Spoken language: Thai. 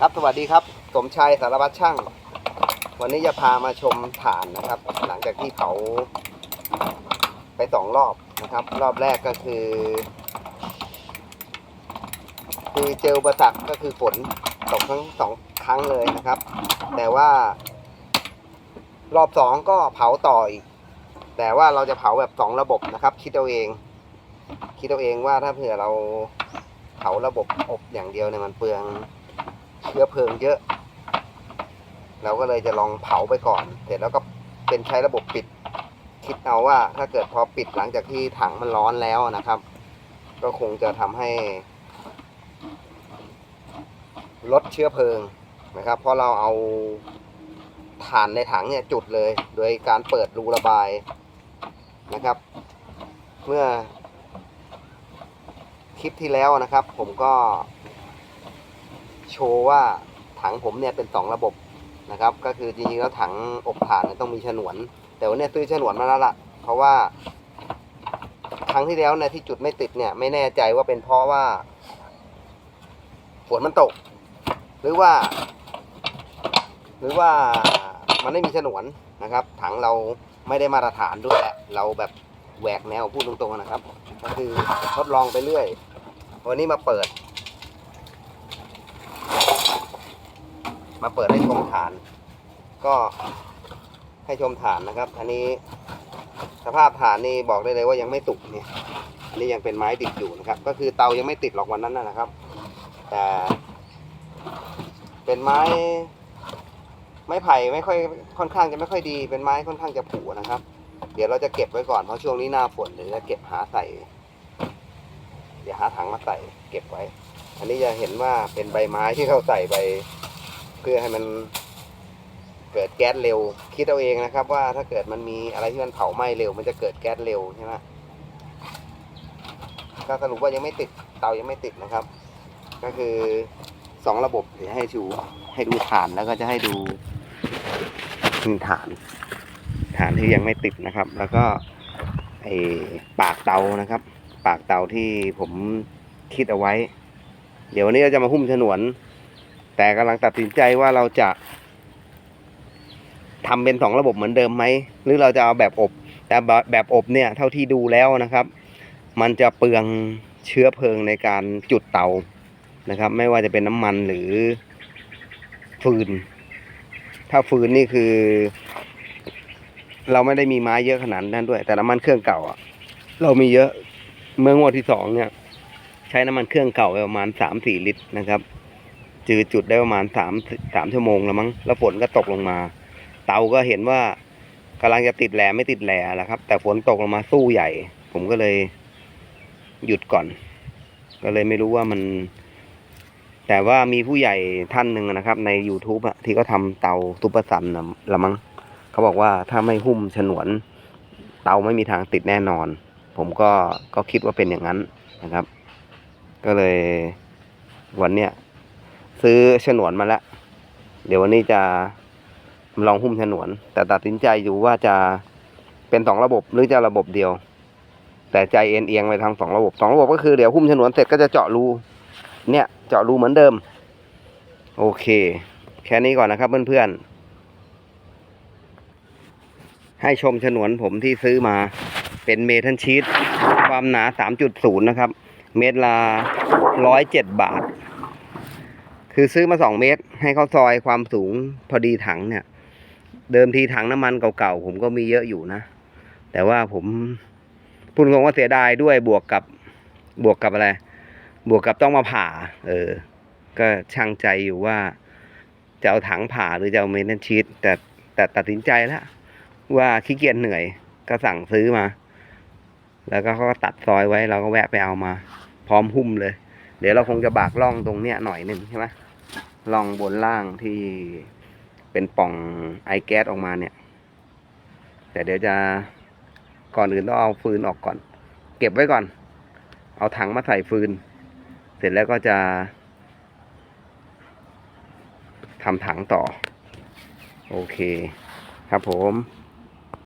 ครับสวัสดีครับสมชายสารวัตรช่าง วันนี้จะพามาชมฐานนะครับ หลังจากที่เผาไปสองรอบนะครับ รอบแรกก็คือ คือเจออุปสรรคก็คือฝนตกทั้งสองครั้งเลยนะครับ แต่ว่า รอบสองก็เผาต่ออีก แต่ว่าเราจะเผาแบบสองระบบนะครับ คิดเอาเอง คิดเอาเองว่าถ้าเผื่อเราเผาระบบอบอย่างเดียวเนี่ยมันเปลือง ชื้อเพลิงเยอะ เราก็เลยจะลองเผาไปก่อน เสร็จแล้วก็เป็นใช้ระบบปิด คิดเอาว่าถ้าเกิดพอปิดหลังจากที่ถังมันร้อนแล้วนะครับ ก็คงจะทำให้ ลดเชื้อเพลิงนะครับ เพราะเราเอาถ่านในถังเนี่ยจุดเลย โดยการเปิดรูระบายนะครับ เมื่อคลิปที่แล้วนะครับ ผมก็ โชว์ว่าถังผมเนี่ยเป็นสองระบบนะครับ ก็คือจริงๆแล้วถังอบถ่านเนี่ยต้องมีฉนวน แต่วันนี้ซื้อฉนวนมาแล้วล่ะ เพราะว่า ครั้งที่แล้วเนี่ยที่จุดไม่ติดเนี่ย ไม่แน่ใจว่าเป็นเพราะว่าฝนมันตก หรือว่า หรือว่ามันไม่มีฉนวนนะครับ ถังเราไม่ได้มาตรฐานด้วยแหละเราแบบแหวกแนวพูดตรงๆนะครับ ก็คือทดลองไปเรื่อย วันนี้มาเปิด มาเปิดให้ชมฐาน ก็ให้ชมฐานนะครับ อันนี้สภาพฐานนี่บอกได้เลยว่ายังไม่สุกเนี่ยอันนี้ยังเป็นไม้ดิบอยู่นะครับ ก็คือเตายังไม่ติดหรอกวันนั้นนะนะครับ แต่เป็นไม้ ไม้ไผ่ไม่ค่อยค่อนข้างจะไม่ค่อยดี เป็นไม้ค่อนข้างจะผุนะครับ เดี๋ยวเราจะเก็บไว้ก่อนเพราะช่วงนี้หน้าฝนเดี๋ยวจะเก็บหาใส่ เดี๋ยวหาถังมาใส่เก็บไว้ อันนี้จะเห็นว่าเป็นใบไม้ที่เขาใส่ไป เพื่อให้มันเกิดแก๊สเร็ว คิดเอาเองนะครับ ว่าถ้าเกิดมันมีอะไรที่มันเผาไหม้เร็ว มันจะเกิดแก๊สเร็วใช่ไหมก็สรุปว่ายังไม่ติดเตายังไม่ติดนะครับ ก็คือสองระบบเดี๋ยวให้ดูให้ดูฐานแล้วก็จะให้ดูฐาน ฐานที่ยังไม่ติดนะครับ แล้วก็ไอปากเตานะครับ ปากเตาที่ผมคิดเอาไว้ เดี๋ยววันนี้เราจะมาหุ้มฉนวน แต่กำลังตัดสินใจว่าเราจะทำเป็นสองระบบเหมือนเดิมไหม หรือเราจะเอาแบบอบ แต่แบบอบเนี่ยเท่าที่ดูแล้วนะครับ มันจะเปลืองเชื้อเพลิงในการจุดเตานะครับ ไม่ว่าจะเป็นน้ำมันหรือฟืน ถ้าฟืนนี่คือ เราไม่ได้มีไม้เยอะขนาดนั้นด้วย แต่น้ำมันเครื่องเก่าอะเรามีเยอะเมื่องวดที่สองเนี่ย ใช้น้ำมันเครื่องเก่าไปประมาณสามสี่ลิตรนะครับ จืดจุดได้ประมาณสามสามชั่วโมงแล้วมั้งแล้วฝนก็ตกลงมา เตาก็เห็นว่ากำลังจะติดแหลไม่ติดแหลแล้วครับ แต่ฝนตกลงมาสู้ใหญ่ ผมก็เลยหยุดก่อน ก็เลยไม่รู้ว่ามัน แต่ว่ามีผู้ใหญ่ท่านหนึ่งนะครับ ใน YouTube อะที่เขาทำเตาซุปเปอร์ซันนะละมั้งเขาบอกว่าถ้าไม่หุ้มฉนวน เตาไม่มีทางติดแน่นอน ผมก็ก็คิดว่าเป็นอย่างนั้นนะครับ ก็เลยวันเนี้ย ซื้อฉนวนมาแล้ว เดี๋ยววันนี้จะลองหุ้มฉนวน แต่ตัดสินใจอยู่ว่าจะเป็นสองระบบหรือจะระบบเดียว แต่ใจเอ็นเอียงไปทางสองระบบสองระบบก็คือเดี๋ยวหุ้มฉนวนเสร็จก็จะเจาะรูเนี่ยเจาะรูเหมือนเดิม โอเค แค่นี้ก่อนนะครับเพื่อนๆ ให้ชมฉนวนผมที่ซื้อมาเป็นเมทัลชีตความหนา 3.0 นะครับ เมตรละ107 บาท คือซื้อมา2เมตร ให้เขาซอยความสูงพอดีถังเนี่ย เดิมทีถังน้ำมันเก่าๆผมก็มีเยอะอยู่นะ แต่ว่าผมพูดตรงว่าเสียดายด้วยบวกกับบวกกับอะไร บวกกับต้องมาผ่า เออ ก็ช่างใจอยู่ว่า จะเอาถังผ่าหรือจะเอาเมทัลชีตแต่แต่ตัดสินใจแล้วว่าขี้เกียจเหนื่อยก็สั่งซื้อมา แล้วก็เขาก็ตัดซอยไว้เราก็แวะไปเอามา พร้อมหุ้มเลย เดี๋ยวเราคงจะบากล่องตรงเนี้ยหน่อยหนึ่งใช่ไหม ล่องบนล่างที่เป็นป่องไอแก๊สออกมาเนี่ย แต่เดี๋ยวจะก่อนอื่นต้องเอาฟืนออกก่อน เก็บไว้ก่อน เอาถังมาใส่ฟืน เสร็จแล้วก็จะทำถังต่อ โอเค ครับผม